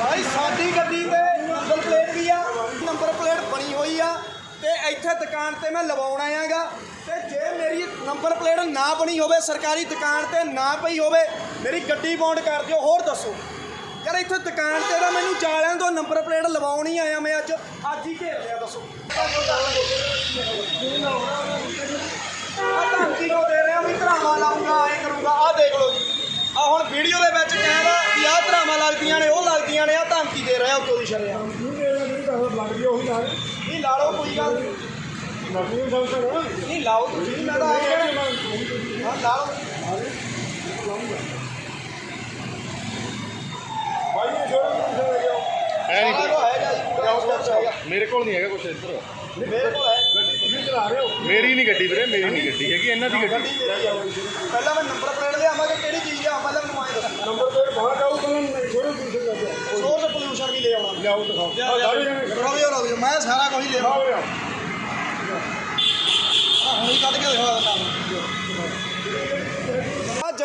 ਭਾਈ ਸਾਡੀ ਗੱਡੀ ਤੇ ਨੰਬਰ ਪਲੇਟ ਵੀ ਆ, ਨੰਬਰ ਪਲੇਟ ਬਣੀ ਹੋਈ ਆ ਤੇ ਇੱਥੇ ਦੁਕਾਨ ਤੇ ਮੈਂ ਲਵਾਉਣ ਆਇਆਗਾ। ਤੇ ਜੇ ਮੇਰੀ ਨੰਬਰ ਪਲੇਟ ਨਾ ਬਣੀ ਹੋਵੇ, ਸਰਕਾਰੀ ਦੁਕਾਨ ਤੇ ਨਾ ਪਈ ਹੋਵੇ, ਮੇਰੀ ਗੱਡੀ ਬੌਂਡ ਕਰ ਦਿਓ, ਹੋਰ ਦੱਸੋ। ਯਾਰ ਇੱਥੇ ਦੁਕਾਨ ਤੇ ਤਾਂ ਮੈਨੂੰ ਜਾਲਿਆਂ ਤੋਂ ਨੰਬਰ ਪਲੇਟ ਲਵਾਉਣ ਹੀ ਆਇਆ ਮੈਂ ਅੱਜ। ਅੱਜ ਹੀ ਘੇਰ ਲਿਆ, ਦੱਸੋ ਆ ਧਮਕੀ ਕੋ ਦੇ ਰਿਹਾ ਵੀ ਧਰਾਵਾ ਲਾਉਂਗਾ ਐ ਕਰੂੰਗਾ ਆ ਦੇਖ ਲਓ ਜੀ ਆ ਹੁਣ ਵੀਡੀਓ ਦੇ ਵਿੱਚ ਕਹਿੰਦਾ ਵੀ ਆਹ ਧਰਾਵਾਂ ਲੱਗਦੀਆਂ ਨੇ ਉਹ ਲੱਗਦੀਆਂ ਨੇ ਆ ਧਮਕੀ ਦੇ ਰਿਹਾ ਉਤੋਂ ਦੀ ਸ਼ਰਿਆ ਨਹੀਂ ਲਾ ਲਓ ਕੋਈ ਗੱਲ ਨਹੀਂ। ਨਹੀਂ ਲਾਓ ਤੁਸੀਂ ਮੈਂ ਤਾਂ ਆ ਗਿਆ ਹਾਂ ਲਾ ਲਓ। ਹੈ ਸਾਰਾ ਕੁਝ ਹੈਗਾ ਜੀ ਪੂਰਾ ਸਟੈਪ ਹੈਗਾ। ਮੇਰੇ ਕੋਲ ਨਹੀਂ ਹੈਗਾ ਕੁਛ ਇੱਧਰ। ਮੇਰੇ ਕੋਲ ਹੈ। ਮੇਰੀ ਨਹੀਂ ਗੱਡੀ ਵੀਰੇ ਮੇਰੀ ਨਹੀਂ ਗੱਡੀ ਹੈਗੀ ਇਹਨਾਂ ਦੀ ਗੱਡੀ। ਗੱਡੀ ਮੇਰੀ ਆ। ਪਹਿਲਾਂ ਮੈਂ ਨੰਬਰ ਪਲੇਟ ਲਿਆਵਾਂ ਕਿ ਕਿਹੜੀ ਚੀਜ਼ ਲਿਆਵਾਂ ਪਹਿਲਾਂ ਮੈਨੂੰ ਆਏ ਦੱਸੋ ਨੰਬਰ ਪਲੇਟ ਬਾਹਰ ਜਾਊ ਪਹਿਲਾਂ ਥੋੜੇ ਦੂਸਰੇ ਕਰਦੇ ਸੋਰਸ ਪੋਲੂਸ਼ਨ ਵੀ ਲੈ ਆਉਣਾ ਲਿਆਓ ਦਿਖਾਓ ਲਿਆਓ, ਲਿਆਓ। ਰੁਕ ਜਾਓ ਰੁਕ ਜਾਓ ਮੈਂ ਸਾਰਾ ਕੁਝ ਹੀ ਲੈ ਆਉਣਾ ਲਿਆਓ ਹੁਣੀ ਕੱਢ ਕੇ ਦਿਖਾ ਦਿੰਦਾ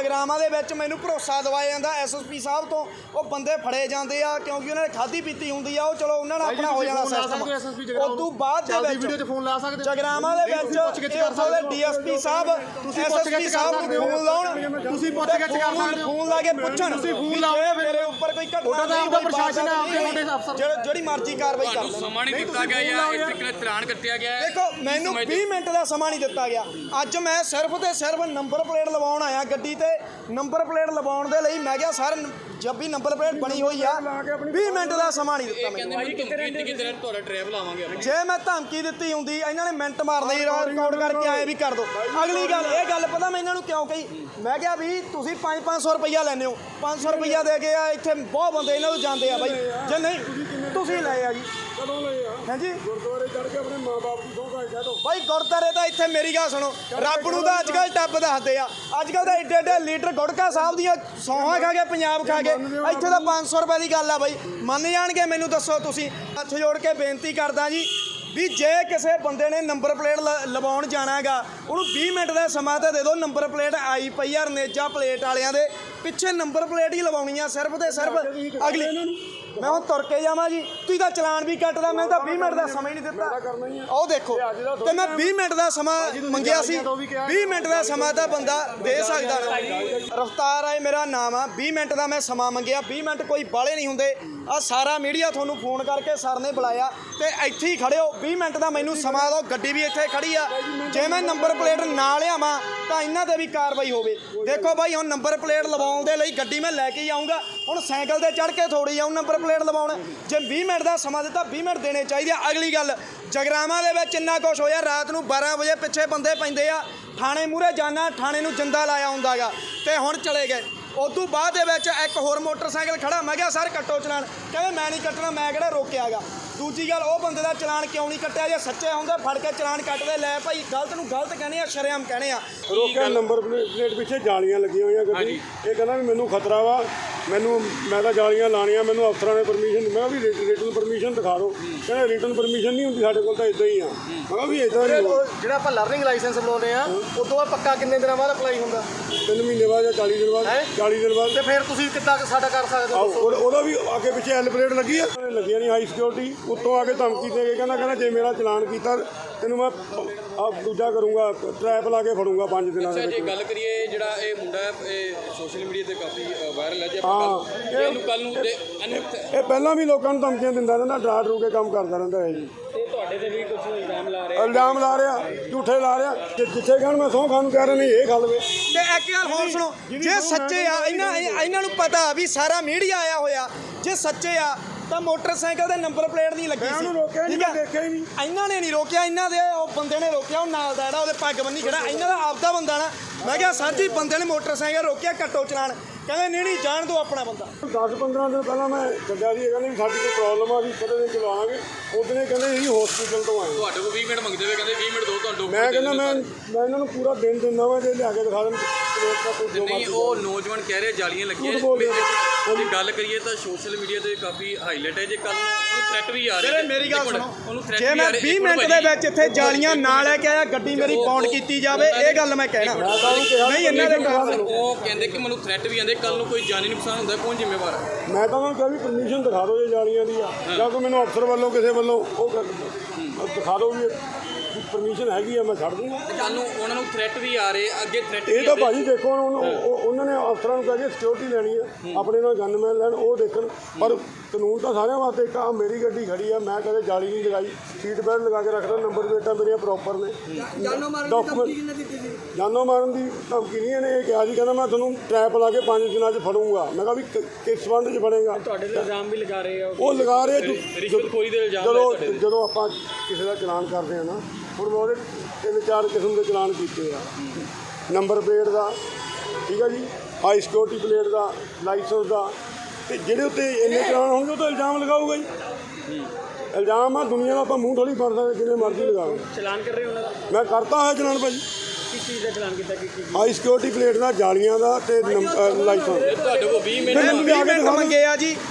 ਜਗਰਾਵਾਂ ਦੇ ਵਿੱਚ ਮੈਨੂੰ ਭਰੋਸਾ ਦਵਾਇਆ ਜਾਂਦਾ ਐਸਐਸਪੀ ਸਾਹਿਬ ਤੋਂ। ਉਹ ਬੰਦੇ ਫੜੇ ਜਾਂਦੇ ਆ ਕਿਉਂਕਿ ਉਹਨਾਂ ਨੇ ਖਾਦੀ ਪੀਤੀ ਹੁੰਦੀ ਆ ਉਹ ਚਲੋ ਉਹਨਾਂ ਨਾਲ ਆਪਣਾ ਹੋ ਜਾਣਾ ਸਿਸਟਮ ਉਸ ਤੋਂ ਬਾਅਦ ਦੇ ਵਿੱਚ ਵੀਡੀਓ 'ਚ ਫੋਨ ਲਾ ਸਕਦੇ ਜਗਰਾਵਾਂ ਦੇ ਵਿੱਚ ਇਹ ਉੱਥੋਂ ਦੇ ਡੀਐਸਪੀ ਸਾਹਿਬ ਤੁਸੀਂ ਐਸਐਸਪੀ ਸਾਹਿਬ ਨੂੰ ਫੋਨ ਲਾਉਣ। ਤੁਸੀਂ ਪੁੱਛਗਿੱਛ ਕਰ ਸਕਦੇ ਹੋ। ਫੋਨ ਲਾ ਕੇ ਪੁੱਛਣ। ਤੁਸੀਂ ਫੋਨ ਲਾਓ। ਮੇਰੇ ਉੱਪਰ ਕੋਈ ਘਟਨਾ ਨਹੀਂ ਹੋਈ, ਪ੍ਰਸ਼ਾਸਨ ਆਪਦੇ ਤੁਹਾਡੇ ਅਫਸਰ। ਜਿਹੜਾ- ਜਿਹੜੀ ਮਰਜ਼ੀ ਕਾਰਵਾਈ ਕਰ ਤੁਹਾਨੂੰ ਲੈਣ। ਸਮਾਂ ਨਹੀਂ ਦਿੱਤਾ ਗਿਆ ਜਾਂ ਇੱਕ ਤਰੀਕੇ ਨਾਲ ਚਲਾਨ ਕੱਟਿਆ ਗਿਆ। ਦੇਖੋ ਮੈਨੂੰ 20 ਮਿੰਟ ਦਾ ਸਮਾਂ ਨਹੀਂ ਦਿੱਤਾ ਗਿਆ। ਅੱਜ ਮੈਂ ਸਿਰਫ ਤੇ ਸਿਰਫ ਨੰਬਰ ਪਲੇਟ ਲਵਾਉਣ ਆਇਆ ਗੱਡੀ ਤੇ। ਨੰਬਰ ਪਲੇਟ ਲਵਾਉਣ ਦੇ ਲਈ ਮੈਂ ਕਿਹਾ ਸਰ ਜਦ ਵੀ ਨੰਬਰ ਪਲੇਟ ਬਣੀ ਹੋਈ ਆ 20 ਮਿੰਟ ਦਾ ਸਮਾਂ ਨਹੀਂ ਦਿੱਤਾ ਇਹ ਮੈਨੂੰ। ਕਹਿੰਦੇ ਮੈਨੂੰ ਧਮਕੀ ਦਿੱਤੀ ਕਿ ਤੇਰਾ ਤੁਹਾਡਾ ਡਰਾਈਵ ਲਾਵਾਂਗੇ ਆਪਾਂ। ਜੇ ਮੈਂ ਧਮਕੀ ਦਿੱਤੀ ਹੁੰਦੀ ਇਹਨਾਂ ਨੇ ਮਿੰਟ ਮਾਰਦੇ ਹੀ ਰਿਕਾਰਡ ਕਰਕੇ ਆਏ ਵੀ ਕਰ ਦੋ। ਅਗਲੀ ਗੱਲ ਇਹ ਗੱਲ ਪਤਾ ਮੈਂ ਇਹਨਾਂ ਨੂੰ ਕਿਉਂ ਕਹੀ? ਮੈਂ ਕਿਹਾ ਵੀ ਤੁਸੀਂ 5-500 ਰੁਪਈਆ ਲੈਂਦੇ ਹੋ। 500 ਰੁਪਈਆ ਦੇ ਕੇ ਆ ਇੱਥੇ ਬਹੁਤ ਬੰਦੇ ਇਹਨਾਂ ਨੂੰ ਜਾਂਦੇ ਆ ਬਾਈ। ਜੇ ਨਹੀਂ ਤੁਸੀਂ ਲਏ ਆ ਜੀ। ਕਦੋਂ ਲਏ ਆ? ਹਾਂਜੀ। ਗੁਰਦੁਆਰੇ ਚੜ ਕੇ ਆਪਣੇ ਮਾਪੇ ਦੀ ਸੌਂਹ ਕਹਿ ਦੋ। ਬਾਈ ਗੁਰਦਾਰੇ ਤਾਂ ਇੱਥੇ ਮੇਰੀ ਗੱਲ ਸੁਣੋ। ਰੱਬ ਨੂੰ ਤਾਂ ਅੱਜ ਕੱਲ ਟੱਬ ਦੱਸਦੇ ਆ। ਅੱਜ ਕੱਲ ਤਾਂ ਏਡੇ ਏਡੇ ਲੀਟਰ ਗੁੜਕਾ ਸਾਹਿਬ ਦੀਆਂ ਸੌਹਾਂ ਖਾ ਕੇ ਪੰਜਾਬ ਖਾ ਕੇ। ਇੱਥੇ ਤਾਂ 500 ਰੁਪਏ ਦੀ ਗੱਲ ਆ ਬਾਈ। ਮੰਨ ਜਾਣਗੇ ਮੈਨੂੰ ਦੱਸੋ ਤੁਸੀਂ। ਹੱਥ ਜੋੜ ਕੇ ਬੇਨਤੀ ਕਰਦਾ ਜੀ ਵੀ ਜੇ ਕਿਸੇ ਬੰਦੇ ਨੇ ਨੰਬਰ ਪਲੇਟ ਲਵਾਉਣ ਜਾਣਾ ਹੈਗਾ ਉਹਨੂੰ 20 ਮਿੰਟ ਦਾ ਸਮਾਂ ਤਾਂ ਦੇ ਦਿਓ ਨੰਬਰ ਪਲੇਟ ਆਈ ਪਈ ਆ ਰਨੇਜਾ ਪਲੇਟ ਵਾਲਿਆਂ ਦੇ। ਪਿੱਛੇ ਨੰਬਰ ਪਲੇਟ ਹੀ ਲਵਾਉਣੀ ਆ ਸਿਰਫ ਤੇ ਸਿਰਫ ਅਗਲੀ ਮੈਂ ਹੁਣ ਤੁਰ ਕੇ ਜਾਵਾਂ ਜੀ। ਤੁਸੀਂ ਤਾਂ ਚਲਾਨ ਵੀ ਕੱਟਦਾ ਮੈਂ ਤਾਂ 20 ਮਿੰਟ ਦਾ ਸਮਾਂ ਹੀ ਨਹੀਂ ਦਿੱਤਾ। ਉਹ ਦੇਖੋ ਤੇ ਮੈਂ 20 ਮਿੰਟ ਦਾ ਸਮਾਂ ਮੰਗਿਆ ਸੀ। 20 ਮਿੰਟ ਦਾ ਸਮਾਂ ਤਾਂ ਬੰਦਾ ਦੇ ਸਕਦਾ ਨਾ। ਰਫਤਾਰ ਆਏ ਮੇਰਾ ਨਾਮ ਆ। 20 ਮਿੰਟ ਦਾ ਮੈਂ ਸਮਾਂ ਮੰਗਿਆ। 20 ਮਿੰਟ ਕੋਈ ਬਾਲੇ ਨਹੀਂ ਹੁੰਦੇ। ਆ ਸਾਰਾ ਮੀਡੀਆ ਤੁਹਾਨੂੰ ਫੋਨ ਕਰਕੇ ਸਰ ਨੇ ਬੁਲਾਇਆ। ਤੇ ਇੱਥੇ ਹੀ ਖੜੇ ਹੋ 20 ਮਿੰਟ ਦਾ ਮੈਨੂੰ ਸਮਾਂ ਦਿਓ। ਗੱਡੀ ਵੀ ਇੱਥੇ ਖੜੀ ਆ। ਜੇ ਮੈਂ ਨੰਬਰ ਪਲੇਟ ਨਾ ਲਿਆਵਾਂ ਤਾਂ ਇਹਨਾਂ ਤੇ ਵੀ ਕਾਰਵਾਈ ਹੋਵੇ। ਦੇਖੋ ਬਾਈ ਹੁਣ ਨੰਬਰ ਪਲੇਟ ਲਵਾਉਣ ਦੇ ਲਈ ਗੱਡੀ ਮੈਂ ਲੈ ਕੇ ਹੀ ਆਉਂਗਾ ਹੁਣ ਸਾਈਕਲ ਤੇ ਚੜ ਕੇ ਥੋੜੀ ਆਉਂ ਨੰਬਰ ਪਲੇਟ ਲਵਾਉਣ। ਜੇ 20 ਮਿੰਟ ਦਾ ਸਮਾਂ ਦਿੱਤਾ 20 ਮਿੰਟ ਦੇਣੇ ਚਾਹੀਦੇ ਆ। ਅਗਲੀ ਗੱਲ ਜਗਰਾਵਾਂ ਦੇ ਵਿੱਚ ਇੰਨਾ ਕੁਛ ਹੋਇਆ ਰਾਤ ਨੂੰ 12 ਵਜੇ ਪਿੱਛੇ ਬੰਦੇ ਪੈਂਦੇ ਆ। ਥਾਣੇ ਮੂਰੇ ਜਾਣਾ ਥਾਣੇ ਨੂੰ ਜਿੰਦਾ ਲਾਇਆ ਹੁੰਦਾਗਾ ਤੇ ਹੁਣ ਚਲੇ ਗਏ। ਉਦੋਂ ਬਾਅਦ ਦੇ ਵਿੱਚ ਇੱਕ ਹੋਰ ਮੋਟਰਸਾਈਕਲ ਖੜਾ। ਮੈਂ ਕਿਹਾ ਸਰ ਕੱਟੋ ਚਲਾਨ। ਕਹਿੰਦੇ ਮੈਂ ਨਹੀਂ ਕੱਟਣਾ ਮੈਂ ਕਿਹੜਾ ਰੋਕਿਆਗਾ ਦੂਜੀ ਗੱਲ ਉਹ ਬੰਦੇ ਦਾ ਚਲਾਨ ਕਿਉਂ ਨਹੀਂ ਕੱਟਿਆ? ਜੇ ਸੱਚੇ ਹੁੰਦੇ ਫੜ ਕੇ ਚਲਾਨ ਕੱਟਦੇ ਲੈ ਭਾਈ ਗਲਤ ਨੂੰ ਗਲਤ ਕਹਿੰਦੇ ਆ ਸ਼ਰੇਆਮ ਕਹਿੰਦੇ ਆ। ਰੋਕਿਆ ਨੰਬਰ ਪਲੇਟ ਪਲੇਟ ਪਿੱਛੇ ਜਾਲੀਆਂ ਲੱਗੀਆਂ ਹੋਈਆਂ ਗੱਡੀ। ਇਹ ਕਹਿੰਦਾ ਵੀ ਮੈਨੂੰ ਖਤਰਾ ਵਾ। ਮੈਨੂੰ ਮੈਂ ਤਾਂ ਜਾਲੀਆਂ ਲਾਣੀਆਂ ਮੈਨੂੰ ਅਫਸਰਾਂ ਨੇ ਪਰਮਿਸ਼ਨ ਮੈਂ ਵੀ ਰਿਟਨ ਪਰਮਿਸ਼ਨ ਦਿਖਾ ਦਿਓ। ਕਹਿੰਦੇ ਰਿਟਨ ਪਰਮਿਸ਼ਨ ਨਹੀਂ ਹੁੰਦੀ ਸਾਡੇ ਕੋਲ ਤਾਂ ਇਦਾਂ ਹੀ ਆ। ਮੈਂ ਕਿਹਾ ਵੀ ਇਦਾਂ ਨਹੀਂ ਹੋਊ। ਜਿਹੜਾ ਆਪਾਂ ਲਰਨਿੰਗ ਲਾਇਸੈਂਸ ਬਣਾਉਂਦੇ ਆ ਉਦੋਂ ਬਾਅਦ ਪੱਕਾ ਕਿੰਨੇ ਦਿਨਾਂ ਬਾਅਦ ਅਪਲਾਈ ਹੁੰਦਾ? ਤਿੰਨ ਮਹੀਨੇ ਬਾਅਦ ਜਾਂ 40 ਦਿਨ ਬਾਅਦ ਹੈਂ? 40 ਦਿਨ ਬਾਅਦ। ਤੇ ਫਿਰ ਤੁਸੀਂ ਕਿੱਦਾਂ ਸਾਡਾ ਕਰ ਸਕਦੇ ਆਹੋ, ਹੋ ਉਹ- ਉਹਦਾ ਵੀ ਅੱਗੇ ਪਿੱਛੇ ਐਲ ਪਲੇਟ ਲੱਗੀ ਆ। ਲੱਗੀਆਂ ਨਹੀਂ ਹਾਈ ਸਿਕਿਉਰਿਟੀ ਉੱਤੋਂ ਆ ਕੇ ਧਮਕੀ ਦੇ ਕੇ ਕਹਿੰਦਾ ਕਹਿੰਦਾ ਜੇ ਮੇਰਾ ਚਲਾਨ ਕੀਤਾ ਤੈਨੂੰ ਮੈਂ ਆ ਦੂਜਾ ਕਰੂੰਗਾ ਟਰੈਪ ਲਾ ਕੇ ਫੜੂੰਗਾ 5 ਦਿਨਾਂ ਦੇ ਅੱਛਾ ਜੇ ਵਿੱਚ। ਗੱਲ ਕਰੀਏ ਜਿਹੜਾ ਇਹ ਮੁੰਡਾ ਹੈ ਇਹ ਸੋਸ਼ਲ ਮੀਡੀਆ ਤੇ ਕਾਫੀ ਵਾਇਰਲ ਹੈ ਜੇ ਆਪਾਂ ਕੱਲ੍ਹ- ਇਹਨੂੰ ਕੱਲ ਨੂੰ ਦੇ ਇਹਨੂੰ ਇਹ ਪਹਿਲਾਂ ਵੀ ਲੋਕਾਂ ਨੂੰ ਧਮਕੀਆਂ ਦਿੰਦਾ ਰਹਿੰਦਾ ਡਰਾ ਡਰੂ ਕੇ ਕੰਮ ਕਰਦਾ ਰਹਿੰਦਾ ਹੈ ਜੀ ਇਹ ਤੁਹਾਡੇ ਤੇ ਵੀ ਕੁਝ ਇਲਜ਼ਾਮ ਲਾ ਰਹੇ? ਇਲਜ਼ਾਮ ਲਾ ਰਿਹਾ ਝੂਠੇ ਲਾ ਰਿਹਾ ਕਿ ਜਿੱਥੇ ਕਹਿਣ ਮੈਂ ਸਹੁੰ ਖਾਣ ਨੂੰ ਕਹਿ ਰਿਹਾ ਨਹੀਂ ਇਹ ਗੱਲ ਵੇ ਤੇ ਇੱਕ ਗੱਲ ਹੋਰ ਸੁਣੋ ਜੇ ਸੱਚੇ ਆ ਇਹਨਾਂ ਇਹਨਾਂ ਨੂੰ ਪਤਾ ਵੀ ਸਾਰਾ ਮੀਡੀਆ ਆਇਆ ਹੋਇਆ ਜੇ ਸੱਚੇ ਆ ਤਾਂ ਮੋਟਰਸਾਈਕਲ ਦੇ ਨੰਬਰ ਪਲੇਟ ਨਹੀਂ ਲੱਗੀ ਮੈਂ ਸੀ। ਉਹਨੂੰ ਰੋਕਿਆ ਨਹੀਂ, ਠੀਕ ਆ? ਮੈਂ ਦੇਖਿਆ ਹੀ ਨਹੀਂ। ਇਹਨਾਂ ਨੇ ਨਹੀਂ ਰੋਕਿਆ ਇਹਨਾਂ ਦੇ ਉਹ ਬੰਦੇ ਨੇ ਰੋਕਿਆ ਉਹ ਨਾਲ ਦਾ ਜਿਹੜਾ ਉਹਦੇ ਪੱਗ ਬੰਨੀ ਖੜਾ ਇਹਨਾਂ ਦਾ ਆਪਦਾ ਬੰਦਾ ਨਾ। ਮੈਂ ਕਿਹਾ ਸਰ ਜੀ ਬੰਦੇ ਨੇ ਮੋਟਰਸਾਈਕਲ ਰੋਕਿਆ ਘੱਟੋ ਚਲਾਨ ਕਹਿੰਦੇ ਨਹੀਂ ਨਹੀਂ ਜਾਣ ਦਿਓ ਆਪਣਾ ਬੰਦਾ। 10 15 ਦਿਨ ਪਹਿਲਾਂ ਮੈਂ ਛੱਡਿਆ ਸੀ ਇਹ ਕਹਿੰਦੇ ਵੀ ਸਾਡੀ ਕੋਈ ਪ੍ਰੋਬਲਮ ਆ ਵੀ ਕਦੇ ਦਿਨ ਚਲਾਵਾਂਗੇ ਉਦੋਂ ਇਹ ਕਹਿੰਦੇ ਜੀ ਹਸਪੀਟਲ ਤੋਂ ਆਏ। ਤੁਹਾਡੇ ਕੋਲ 20 ਮਿੰਟ ਮੰਗਦੇ ਹੋਏ ਕਹਿੰਦੇ 20 ਮਿੰਟ ਦੋ ਤੁਹਾਨੂੰ ਮੈਂ ਕਹਿੰਦਾ ਮੈਂ ਮੈਂ ਇਹਨਾਂ ਨੂੰ ਪੂਰਾ ਦਿਨ ਦਿੰਦਾ ਵਾਂ ਜੇ ਲਿਆ ਕੇ ਦਿਖਾ ਦੇਣ। ਪਲੇਟ ਦਾ ਕੋਈ ਜੋ ਨਹੀਂ ਉਹ ਨੌਜਵਾਨ ਕਹਿ ਰਹੇ ਜਾਲੀਆਂ ਲੱਗੀਆਂ। ਝੂਠ ਜੇ- ਜੇ ਗੱਲ ਕਰੀਏ ਤਾਂ ਸੋਸ਼ਲ ਮੀਡੀਆ ਤੇ ਕਾਫੀ ਹਾਈਲਾਈਟ ਹੈ। ਜੇ ਕੱਲ ਨੂੰ ਉਹਨੂੰ ਥ੍ਰੈਟ ਵੀ ਆ ਰਿਹਾ ਮੇਰੀ ਗੱਲ ਸੁਣੋ। ਉਹਨੂੰ ਜੇ ਵੀ ਮੈਂ ਆ ਰਿਹਾ। 20 ਇੱਕ ਮਿੰਟ ਦੇ ਵਿੱਚ ਇੱਥੇ ਜਾਲੀਆਂ ਨਾ ਲੈ ਕੇ ਆਇਆ ਗੱਡੀ ਮੇਰੀ ਪੌਂਡ ਕੀਤੀ ਜਾਵੇ ਇਹ ਗੱਲ ਮੈਂ ਕਹਿਣਾ। ਮੈਂ ਤਾਂ ਉਹਨੂੰ ਕਿਹਾ ਨਹੀਂ ਇਹਨਾਂ ਦੇ ਉਹ ਕਹਿੰਦੇ ਕਿ ਮੈਨੂੰ ਥ੍ਰੈਟ ਵੀ ਆਂਦੇ ਕੱਲ ਨੂੰ ਕੋਈ ਜਾਨੀ ਨੁਕਸਾਨ ਹੁੰਦਾ ਕੌਣ ਜ਼ਿੰਮੇਵਾਰ ਹੈ? ਮੈਂ ਤਾਂ ਉਹਨਾਂ ਨੂੰ ਕਿਹਾ ਵੀ ਪਰਮਿਸ਼ਨ ਦਿਖਾ ਦਿਓ ਜੇ ਜਾਲੀਆਂ ਦੀ ਆ। ਜਾਂ ਕੋਈ ਮੈਨੂੰ ਅਫਸਰ ਵੱਲੋਂ ਕਿਸੇ ਵੱਲੋਂ ਉਹ ਕਰ- ਦਿਖਾ ਦਿਓ ਵੀ ਪਰਮਿਸ਼ਨ ਹੈਗੀ ਆ ਮੈਂ ਛੱਡ ਦੂੰਗਾ। ਕੱਲ ਨੂੰ ਉਹਨਾਂ ਨੂੰ ਥ੍ਰੈਟ ਵੀ ਆ ਰਹੇ ਅੱਗੇ ਥ੍ਰੈਟ ਇਹ ਤਾਂ ਭਾਜੀ ਦੇਖੋ ਹੁਣ ਉਹਨੂੰ- ਉਹ- ਉਹਨਾਂ ਨੇ ਅਫਸਰਾਂ ਨੂੰ ਕਹਿ ਕੇ ਸਿਕਿਉਰਿਟੀ ਲੈਣੀ ਆ ਆਪਣੇ ਨਾਲ ਗਨਮੈਨ ਲੈਣ ਉਹ ਦੇਖਣ। ਪਰ ਕਾਨੂੰਨ ਤਾਂ ਸਾਰਿਆਂ ਵਾਸਤੇ ਇੱਕ ਆ ਮੇਰੀ ਗੱਡੀ ਖੜੀ ਆ ਮੈਂ ਕਦੇ ਜਾਲੀ ਨਹੀਂ ਲਗਾਈ। ਸੀਟ ਬੈਲਟ ਲਗਾ ਕੇ ਰੱਖਦਾ ਨੰਬਰ ਪਲੇਟਾਂ ਮੇਰੀਆਂ ਪ੍ਰੋਪਰ ਨੇ। ਜਾਨੋ ਮਾਰਨ ਦੀ ਧਮਕੀ ਕਿੰਨੇ ਦਿੱਤੀ ਸੀ? ਜਾਨੋ ਮਾਰਨ ਦੀ ਧਮਕੀ ਨਹੀਂ ਇਹਨੇ ਇਹ ਕਿਹਾ ਸੀ ਕਹਿੰਦਾ ਮੈਂ ਤੁਹਾਨੂੰ ਟਰੈਪ ਲਾ ਕੇ ਪੰਜ ਦਿਨਾਂ 'ਚ ਫੜੂੰਗਾ। ਮੈਂ ਕਿਹਾ ਵੀ ਕਿ- ਕਿਸ ਸੰਬੰਧ 'ਚ ਫੜੇਗਾ? ਤੁਹਾਡੇ ਤੇ ਇਲਜ਼ਾਮ ਵੀ ਲਗਾ ਰਹੇ ਆ। ਉਹ ਲਗਾ ਰਹੇ ਜੋ- ਰਿਸ਼ਵਤਖੋਰੀ ਦੇ ਇਲਜ਼ਾਮ ਜਦੋਂ ਜਦੋਂ ਆਪਾਂ ਕਿਸੇ ਦਾ ਚਲਾਨ ਕਰਦੇ ਆ ਨਾ ਹੁਣ ਮੈਂ ਉਹਦੇ ਤਿੰਨ ਚਾਰ ਕਿਸਮ ਦੇ ਚਲਾਨ ਕੀਤੇ ਆ। ਨੰਬਰ ਪਲੇਟ ਦਾ ਠੀਕ ਆ ਜੀ? ਹਾਈ ਸਿਕਿਉਰਿਟੀ ਪਲੇਟ ਦਾ ਲਾਇਸੈਂਸ ਦਾ। ਤੇ ਜਿਹੜੇ ਉੱਤੇ ਇੰਨੇ ਚਲਾਨ ਹੋਣਗੇ ਉਹ ਤਾਂ ਇਲਜ਼ਾਮ ਲਗਾਊਗਾ ਜੀ। ਇਲਜ਼ਾਮ ਆ ਦੁਨੀਆ ਦਾ ਆਪਾਂ ਮੂੰਹ ਥੋੜੀ ਫੜ ਸਕਦੇ ਜਿੰਨੇ ਮਰਜ਼ੀ ਲਗਾਓ। ਚਲਾਨ ਕਰ ਰਹੇ ਹੋ ਉਹਨਾਂ ਦਾ? ਮੈਂ ਕਰਤਾ ਹੈ ਚਲਾਨ ਭਾਜੀ। ਕਿਸ ਚੀਜ਼ ਦਾ ਚਲਾਨ ਕੀਤਾ ਕਿ ਕੀ ਹਾਈ ਸਿਕਿਉਰਿਟੀ ਪਲੇਟ ਦਾ ਜਾਲੀਆਂ ਦਾ ਤੇ ਲਾਇਸੈਂਸ ਤੁਹਾਡੇ ਕੋਲ 20 ਮਿੰਟ ਮੈਨੂੰ ਵੀ ਆ ਕੇ 20 ਮਿੰਟ ਦਿਖਾ ਦਿਓ। ਮੰਗੇ ਆ ਜੀ।